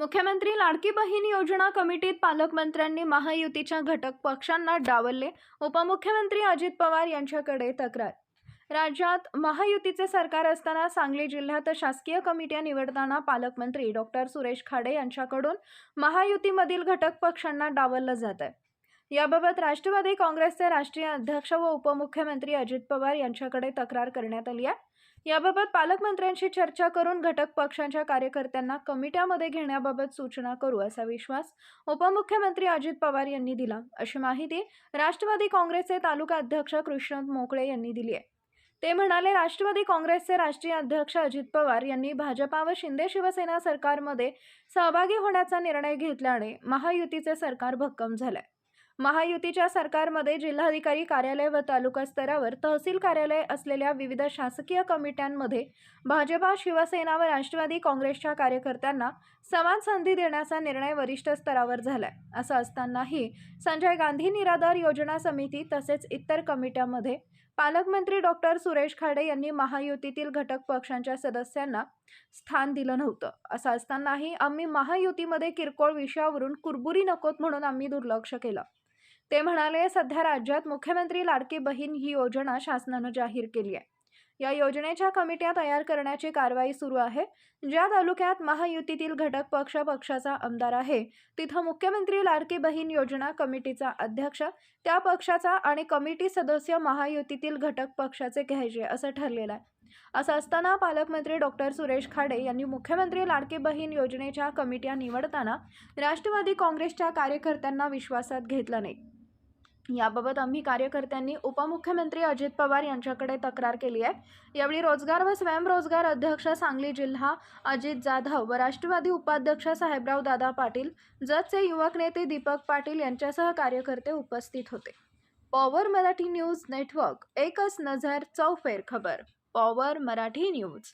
मुख्यमंत्री लाडकी बहीण योजना कमिटीत पालकमंत्र्यांनी महायुतीच्या घटक पक्षांना डावलले. उपमुख्यमंत्री अजित पवार यांच्याकडे तक्रार. राज्यात महायुतीचे सरकार असताना सांगली जिल्ह्यात शासकीय कमिट्या निवडताना पालकमंत्री डॉक्टर सुरेश खाडे यांच्याकडून महायुतीमधील घटक पक्षांना डावललं जात आहे याबाबत राष्ट्रवादी काँग्रेसचे राष्ट्रीय अध्यक्ष व उपमुख्यमंत्री अजित पवार यांच्याकडे तक्रार करण्यात आली आहे. याबाबत पालकमंत्र्यांशी चर्चा करून घटक पक्षांच्या कार्यकर्त्यांना कमिट्यामध्ये घेण्याबाबत सूचना करू असा विश्वास उपमुख्यमंत्री अजित पवार यांनी दिला. अशी माहिती राष्ट्रवादी काँग्रेसचे तालुका अध्यक्ष कृष्ण मोकळे यांनी दिली आहे. ते म्हणाले राष्ट्रवादी काँग्रेसचे राष्ट्रीय अध्यक्ष अजित पवार यांनी भाजपा व शिंदे शिवसेना सरकारमध्ये सहभागी होण्याचा निर्णय घेतल्याने महायुतीचे सरकार भक्कम झालंय. महायुतीच्या सरकारमध्ये जिल्हाधिकारी कार्यालय व तालुका स्तरावर तहसील कार्यालय असलेल्या विविध शासकीय कमिट्यांमध्ये भाजपा शिवसेना व राष्ट्रवादी काँग्रेसच्या कार्यकर्त्यांना समान संधी देण्याचा निर्णय वरिष्ठ स्तरावर झालाय. असं असतानाही संजय गांधी निराधार योजना समिती तसेच इतर कमिट्यांमध्ये पालकमंत्री डॉक्टर सुरेश खाडे यांनी महायुतीतील घटक पक्षांच्या सदस्यांना स्थान दिलं नव्हतं. असं असतानाही आम्ही महायुतीमध्ये किरकोळ विषयावरून कुरबुरी नकोत म्हणून आम्ही दुर्लक्ष केलं. ते म्हणाले सध्या राज्यात मुख्यमंत्री लाडकी बहीण ही योजना शासनानं जाहीर केली आहे. या योजनेच्या कमिट्या तयार करण्याची कारवाई सुरू आहे. ज्या तालुक्यात महायुतीतील घटक पक्ष पक्षाचा आमदार आहे तिथं मुख्यमंत्री लाडकी बहीण योजना कमिटीचा अध्यक्ष त्या पक्षाचा आणि कमिटी सदस्य महायुतीतील घटक पक्षाचे घ्यायचे असं ठरलेलं आहे. असं असताना पालकमंत्री डॉक्टर सुरेश खाडे यांनी मुख्यमंत्री लाडकी बहीण योजनेच्या कमिट्या निवडताना राष्ट्रवादी काँग्रेसच्या कार्यकर्त्यांना विश्वासात घेतलं नाही. याबाबत आम्ही कार्यकर्त्यांनी उपमुख्यमंत्री अजित पवार यांच्याकडे तक्रार केली आहे. यावेळी रोजगार व स्वयंरोजगार अध्यक्ष सांगली जिल्हा अजित जाधव व राष्ट्रवादी उपाध्यक्ष साहेबराव दादा पाटील जतचे युवक नेते दीपक पाटील यांच्यासह कार्यकर्ते उपस्थित होते. पॉवर मराठी न्यूज नेटवर्क एकच नजर चौफेर खबर पॉवर मराठी न्यूज.